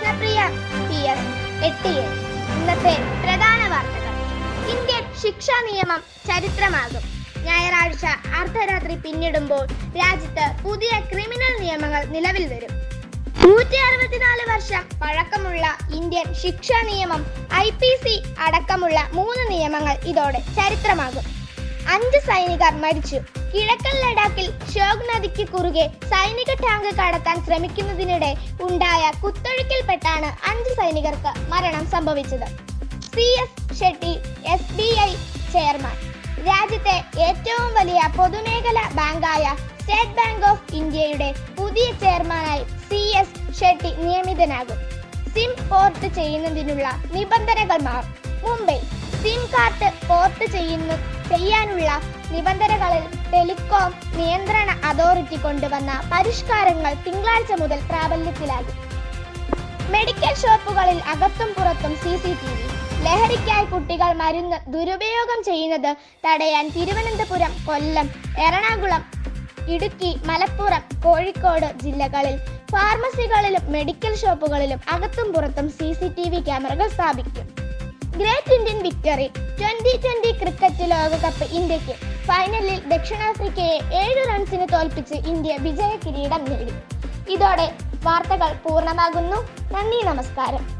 Krishnapriya P S എട്ട് ഇന്നത്തെ പ്രധാന വാർത്തകൾ. ഇന്ത്യൻ ശിക്ഷാ നിയമം ചരിത്രമാകും. ഞായറാഴ്ച അർദ്ധരാത്രി പിന്നിടുമ്പോൾ രാജ്യത്ത് പുതിയ ക്രിമിനൽ നിയമങ്ങൾ നിലവിൽ വരും. നൂറ്റി അറുപത്തിനാല് വർഷം പഴക്കമുള്ള ഇന്ത്യൻ ശിക്ഷാ നിയമം ഐ പി സി അടക്കമുള്ള മൂന്ന് നിയമങ്ങൾ ഇതോടെ ചരിത്രമാകും. അഞ്ച് സൈനികർ മരിച്ചു. കിഴക്കൻ ലഡാക്കിൽ ഷോഗ് നദിക്ക് കുറുകെ സൈനിക ടാങ്ക് കടത്താൻ ശ്രമിക്കുന്നതിനിടെ ഉണ്ടായ കുത്തൊഴുക്കിൽപ്പെട്ടാണ് അഞ്ച് സൈനികർക്ക് മരണം സംഭവിച്ചത്. C S Shetty S B I chairman. രാജ്യത്തെ ഏറ്റവും വലിയ പൊതുമേഖലാ ബാങ്കായ സ്റ്റേറ്റ് ബാങ്ക് ഓഫ് ഇന്ത്യയുടെ പുതിയ ചെയർമാനായി സി എസ് ഷെട്ടി നിയമിതനാകും. സിം പോർട്ട് ചെയ്യുന്നതിനുള്ള നിബന്ധനകൾ മാറും. മുംബൈ സിം കാർഡ് പോർട്ട് ചെയ്യുന്ന ചെയ്യാനുള്ള നിബന്ധനകളിൽ ടെലികോം നിയന്ത്രണ അതോറിറ്റി കൊണ്ടുവന്ന പരിഷ്കാരങ്ങൾ തിങ്കളാഴ്ച മുതൽ പ്രാബല്യത്തിലാകും. മെഡിക്കൽ ഷോപ്പുകളിൽ അകത്തും പുറത്തും സി സി ടി വി ലഹരിക്കായി കുട്ടികൾ മരുന്ന് ദുരുപയോഗം ചെയ്യുന്നത് തടയാൻ തിരുവനന്തപുരം കൊല്ലം എറണാകുളം ഇടുക്കി മലപ്പുറം കോഴിക്കോട് ജില്ലകളിൽ ഫാർമസികളിലും മെഡിക്കൽ ഷോപ്പുകളിലും അകത്തും പുറത്തും സി സി ടി വി ക്യാമറകൾ സ്ഥാപിക്കും. Great Indian victory twenty twenty cricket ലോകകപ്പ് ഇന്ത്യയ്ക്ക് ഫൈനലിൽ ദക്ഷിണാഫ്രിക്കയെ ഏഴ് റൺസിന് തോൽപ്പിച്ച് ഇന്ത്യ വിജയ കിരീടം നേടി. ഇതോടെ വാർത്തകൾ പൂർണമാകുന്നു. നന്ദി നമസ്കാരം.